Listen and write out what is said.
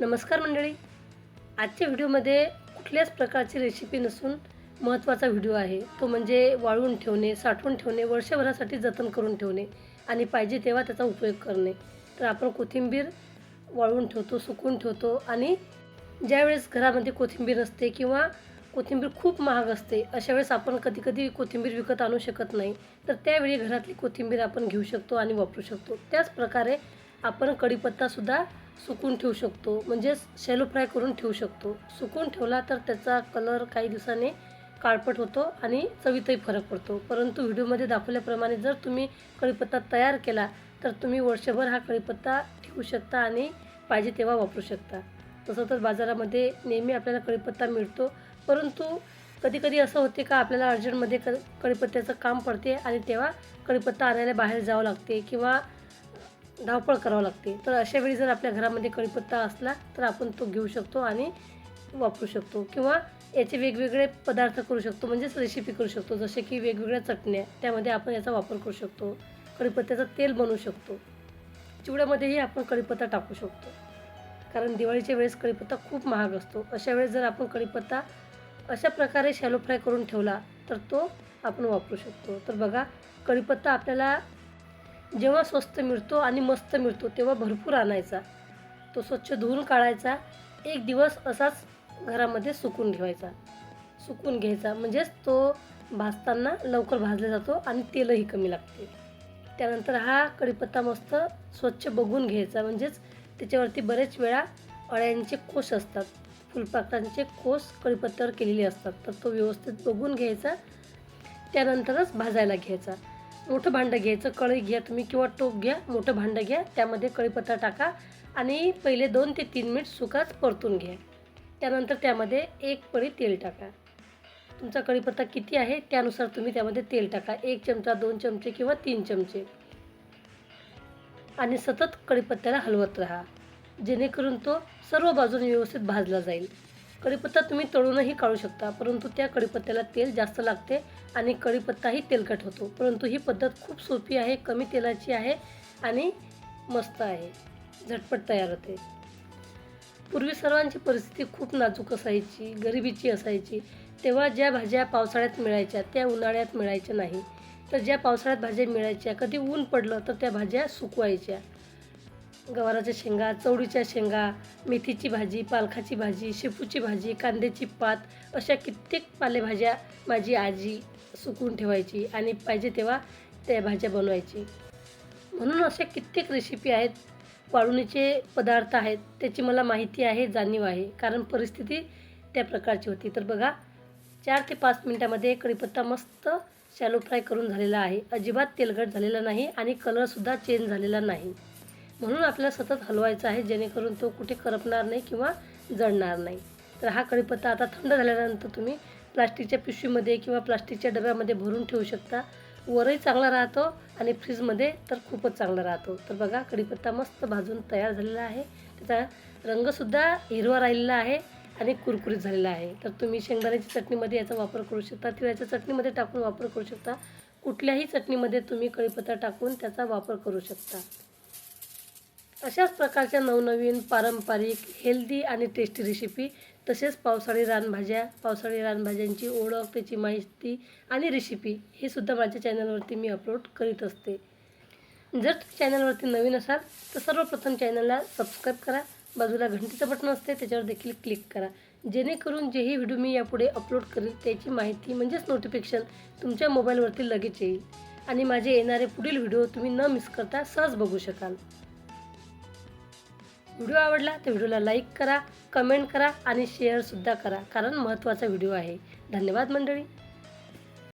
नमस्कार मंडळी. आजच्या व्हिडिओमध्ये कुठल्याच प्रकारची रेसिपी नसून महत्त्वाचा व्हिडिओ आहे. तो म्हणजे वाळवून ठेवणे साठवून ठेवणे वर्षभरासाठी जतन करून ठेवणे आणि पाहिजे तेव्हा त्याचा उपयोग करणे. तर आपण कोथिंबीर वाळवून ठेवतो सुकवून ठेवतो आणि ज्यावेळेस घरामध्ये कोथिंबीर असते किंवा कोथिंबीर खूप महाग असते अशा वेळेस आपण कधी कधी कोथिंबीर विकत आणू शकत नाही. तर त्यावेळी घरातली कोथिंबीर आपण घेऊ शकतो आणि वापरू शकतो. त्याच प्रकारे आपण कढीपत्तासुद्धा सुकून ठेवू शकतो म्हणजेच शॅलो फ्राय करून ठेवू शकतो. सुकून ठेवला तर त्याचा कलर काही दिवसाने काळपट होतो आणि चवीतही फरक पडतो. परंतु व्हिडिओमध्ये दाखवल्याप्रमाणे जर तुम्ही कढीपत्ता तयार केला तर तुम्ही वर्षभर हा कढीपत्ता ठेवू शकता आणि पाहिजे तेव्हा वापरू शकता. तसं तर बाजारामध्ये नेहमी आपल्याला कढीपत्ता मिळतो परंतु कधी कधी असं होते का आपल्याला अर्जंटमध्ये क कढीपत्त्याचं काम पडते आणि तेव्हा कढीपत्ता आणायला बाहेर जावं लागते किंवा धावपळ करावं लागते. तर अशा वेळी जर आपल्या घरामध्ये कढीपत्ता असला तर आपण तो घेऊ शकतो आणि वापरू शकतो किंवा याचे वेगवेगळे पदार्थ करू शकतो म्हणजेच रेसिपी करू शकतो. जसे की वेगवेगळ्या चटण्या त्यामध्ये आपण याचा वापर करू शकतो. कढीपत्त्याचं तेल बनवू शकतो. चिवड्यामध्येही आपण कढीपत्ता टाकू शकतो. कारण दिवाळीच्या वेळेस कढीपत्ता खूप महाग असतो. अशा वेळेस जर आपण कढीपत्ता अशा प्रकारे शॅलो फ्राय करून ठेवला तर तो आपण वापरू शकतो. तर बघा कढीपत्ता आपल्याला जेव्हा स्वस्त मिळतो आणि मस्त मिळतो तेव्हा भरपूर आणायचा. तो स्वच्छ धुवून काढायचा. एक दिवस असाच घरामध्ये सुकून ठेवायचा. सुकून घ्यायचा. म्हणजेच तो भाजताना लवकर भाजला जातो आणि तेलही कमी लागते. त्यानंतर हा कढीपत्ता मस्त स्वच्छ बघून घ्यायचा. म्हणजेच त्याच्यावरती बरेच वेळा अळ्यांचे कोश असतात. फुलपाखरांचे कोस कढीपत्त्यावर केलेले असतात. तर तो व्यवस्थित बघून घ्यायचा. त्यानंतरच भाजायला घ्यायचा. मोठं भांडं घ्यायचं कढई घ्या तुम्ही किंवा टोप घ्या मोठं भांडं घ्या त्यामध्ये कढीपत्ता टाका आणि पहिले दोन ते तीन मिनिट सुकाच परतून घ्या. त्यानंतर त्यामध्ये एक पळी तेल टाका. तुमचा कढीपत्ता किती आहे त्यानुसार तुम्ही त्यामध्ये तेल टाका. एक चमचा दोन चमचे किंवा तीन चमचे. आणि सतत कढीपत्त्याला हलवत राहा. जेणेकरून तो सर्व बाजूने व्यवस्थित भाजला जाईल. कढीपत्ता तुम्ही तळूनही काढू शकता परंतु त्या कढीपत्त्याला तेल जास्त लागते आणि कढीपत्ताही तेलकट होतो. परंतु ही पद्धत खूप सोपी आहे कमी तेलाची आहे आणि मस्त आहे. झटपट तयार होते. पूर्वी सर्वांची परिस्थिती खूप नाजूक असायची गरिबीची असायची. तेव्हा ज्या भाज्या पावसाळ्यात मिळायच्या त्या उन्हाळ्यात मिळायच्या नाही. तर ज्या पावसाळ्यात भाज्या मिळायच्या कधी ऊन पडलं तर त्या भाज्या सुकवायच्या. गवाराच्या शेंगा चवळीच्या शेंगा मेथीची भाजी पालखाची भाजी शेपूची भाजी कांद्याची पात अशा कित्येक पालेभाज्या माझी आजी सुकवून ठेवायची आणि पाहिजे तेव्हा त्या भाज्या बनवायची. म्हणून अशा कित्येक रेसिपी आहेत वाळवणीचे पदार्थ आहेत त्याची मला माहिती आहे जाणीव आहे कारण परिस्थिती त्या प्रकारची होती. तर बघा चार ते पाच मिनटामध्ये कढीपत्ता मस्त शॅलो फ्राय करून झालेला आहे. अजिबात तेलकट झालेला नाही आणि कलरसुद्धा चेंज झालेला नाही. म्हणून आपल्याला सतत हलवायचा आहे जेणेकरून तो कुठे करपणार नाही किंवा जळणार नाही. तर हा कढीपत्ता आता थंड झाल्यानंतर तुम्ही प्लास्टिकच्या पिशवीमध्ये किंवा प्लास्टिकच्या डब्यामध्ये भरून ठेवू शकता. वरही चांगला राहतो आणि फ्रीजमध्ये तर खूपच चांगला राहतो. तर बघा कढीपत्ता मस्त भाजून तयार झालेला आहे. त्याचा रंगसुद्धा हिरवा राहिलेला आहे आणि कुरकुरीत झालेला आहे. तर तुम्ही शेंगदाण्याच्या चटणीमध्ये याचा वापर करू शकता तिळाच्या चटणीमध्ये टाकून वापर करू शकता. कुठल्याही चटणीमध्ये तुम्ही कढीपत्ता टाकून त्याचा वापर करू शकता. अशाच प्रकारच्या नवनवीन पारंपरिक हेल्दी आणि टेस्टी रेसिपी तसेच पावसाळी रानभाज्या पावसाळी रानभाज्यांची ओळख त्याची माहिती आणि रेसिपी हे सुद्धा माझ्या चॅनलवरती मी अपलोड करीत असते. जर तुम्ही चॅनलवरती नवीन असाल तर सर्वप्रथम चॅनलला सबस्क्राईब करा. बाजूला घंटीचं बटन असते त्याच्यावर देखील क्लिक करा. जेणेकरून जेही व्हिडिओ मी यापुढे अपलोड करेल त्याची माहिती म्हणजेच नोटिफिकेशन तुमच्या मोबाईलवरती लगेच येईल. आणि माझे येणारे पुढील व्हिडिओ तुम्ही न मिस करता सहज बघू शकाल. व्हिडिओ आवडला तर व्हिडिओला लाईक करा कमेंट करा आणि शेअरसुद्धा करा कारण महत्त्वाचा व्हिडिओ आहे. धन्यवाद मंडळी.